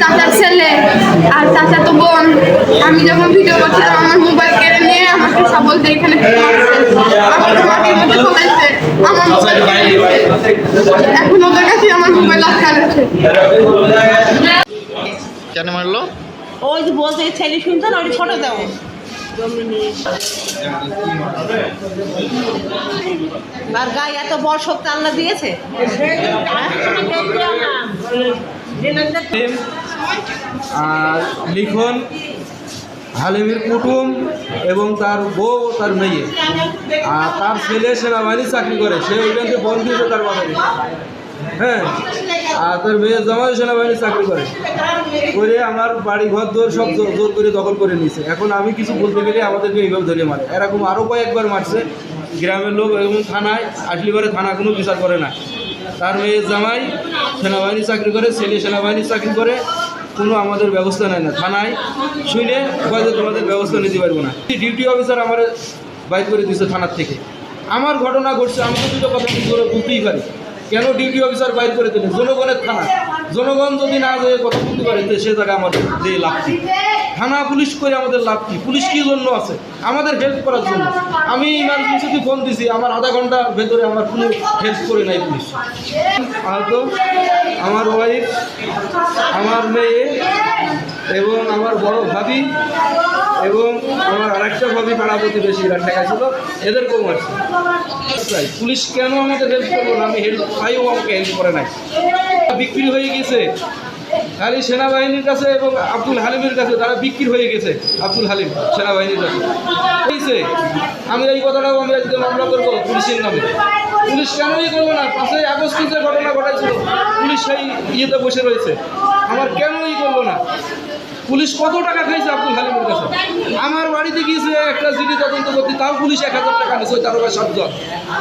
চাচার ছেলে আর চাচা তো বোন। আমি যখন ভিডিও করছিলাম, আমার মোবাইল কেড়ে নিয়ে আমাকে সব বলতে এখানে আমার এখন ওদের কাছে আমার মোবাইল আটকান আছে। কেন মারলো? ওই যে বলছে ছেলে শুনতো না, ওটা ছোট দেবো। আর গায়ে এত বড় শক্তি আল্লাহ দিয়েছে? আর লিখন হালিমের কুটুম এবং তার বউ তার মেয়ে। আর তার ছেলে সেনাবাহিনী চাকরি করে, সে ওইখান থেকে বন্ধ তার বাবাকে। হ্যাঁ। আর তার মেয়ে জামাই সেনাবাহিনী চাকরি করে। করে আমার বাড়ি ঘর দোর সব জোর করে দখল করে নিয়েছে। এখন আমি কিছু বলতে গেলে আমাদেরকে এইভাবে ধরে মারে। এরকম আরও কয়েকবার মারছে। গ্রামের লোক এবং থানায়, আসলে পরে থানা কোনো বিচার করে না। তার মেয়ে জামাই সেনাবাহিনী চাকরি করে, ছেলে সেনাবাহিনী চাকরি করে। কোনো আমাদের ব্যবস্থা নেয় না। থানায় শুনে হয়তো তোমাদের ব্যবস্থা নিতে পারব না। ডিউটি অফিসার আমার বাইর করে দিয়েছে থানার থেকে। আমার ঘটনা ঘটছে, আমি তো দুটো কথা বলতেই পারি। কেন ডিউটি অফিসার বাইর করে দিলে জনগণের থানা। জনগণ যদি না যেয়ে কথা বলতে পারে সে জায়গায় আমাদের যে লাভ কি? থানা পুলিশ করে আমাদের লাভ কি? পুলিশ কি জন্য আছে? আমাদের হেল্প করার জন্য। আমি ইমার্জেন্সিতে ফোন দিছি, আমার আধা ঘণ্টা ভেতরে আমার কোনো হেল্প করে নাই পুলিশ। আর তো আমার ওয়াইফ আমার মেয়ে এবং আমার বড় ভাবি এবং আমার আরেকটা ভাবি পাড়া প্রতিবেশী ঠেকা ছিল এদেরকেও তাই পুলিশ কেন আমাদের হেল্প করব না? আমি হেল্প পাইও আমাকে হেল্প করে নাই। বিক্রি হয়ে গেছে। খালি সেনাবাহিনীর কাছে এবং আব্দুল হালিমের কাছে তারা বিক্রি হয়ে গেছে, আব্দুল হালিম সেনাবাহিনীর কাছে। হয়েছে। আমি এই কথাটাও আমি আজকে মামলা করব পুলিশের নামে। পুলিশ কেনই করব না? পাঁচই আগস্ট যে ঘটনা ঘটাইছিল, পুলিশ সেই ইয়েতে বসে রয়েছে। আমার কেনই করব না পুলিশ কত টাকা খাইছে আব্দুল হালিমের কাছে? আমার বাড়িতে গিয়েছে একটা জিডি তদন্ত করতে, তাও পুলিশ এক হাজার টাকা নিয়েছে, ওই তারকা সাতজন।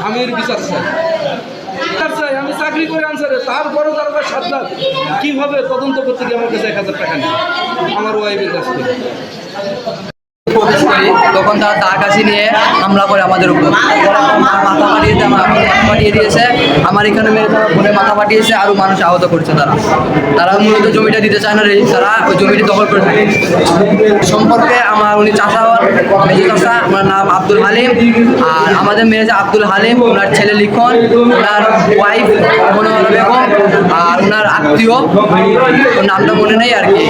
আমি এর বিচার চাই। আমি চাকরি করে আনসারে তারপরেও তারকা সাত লাখ কীভাবে তদন্ত করতে গিয়ে আমার কাছে এক হাজার টাকা নেই? আমার ওয়াইফের কাছ থেকে। তখন তারা তার কাছে নিয়ে হামলা করে আমাদের উপর। ফাটিয়ে দিয়েছে। আমার এখানে মেরে তারা ফোনে মাথা পাঠিয়েছে আরও মানুষ আহত করছে তারা। তারা মূলত জমিটা দিতে চায় না রে, তারা ওই জমিটি দখল করে থাকে। সম্পর্কে আমার উনি চাষা হন মেজো চাষা, ওনার নাম আব্দুল হালিম। আর আমাদের মেয়ে যে আব্দুল হালিম, ওনার ছেলে লিখন, ওনার ওয়াইফ মনোহরা বেগম, আর ওনার আত্মীয়। নামটা মনে নেই আর কি।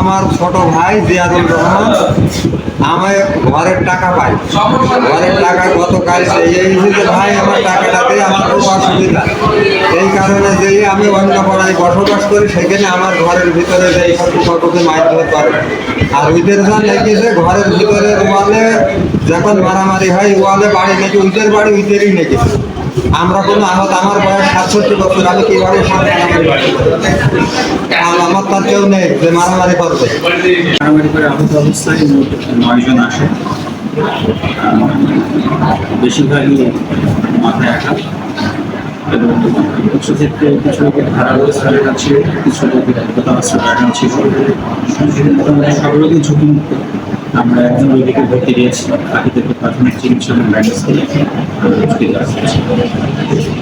আমার ছোট ভাই জিয়াদুল রহমান আমার ঘরের টাকা পাই ঘরের টাকা গতকাল সেই যে ভাই আমার টাকাটা দিয়ে, আমার খুব অসুবিধা। এই কারণে যে আমি অন্য পাড়ায় বসবাস করি, সেখানে আমার ঘরের ভিতরে যে ফটোকে মাইর ধরতে পারে আর ওইদের যা লেগেছে ঘরের ভিতরে ওয়ালে যখন মারামারি হয়, ওয়ালে বাড়ি নাকি উইটের বাড়ি উইটেরই লেগেছে আমরা কোনো আহত, আমার বয়স সাতষট্টি বছর, আমি কীভাবে আমার তার কেউ নেই যে মারামারি করবে। নয়জন আসে। বেশিরভাগই মাথায় আঘাত। এবং কিছু কিছু লোকের ধারা অবস্থায় আঘাত ছিল কিছু লোকের সব রোগী ঝুঁকিমুক্ত আমরা একজন রোগীকে ভর্তি দিয়েছি। বাকিদেরকে প্রাথমিক চিকিৎসা ব্যান্ডেজ ছুটি দেওয়া হয়েছে।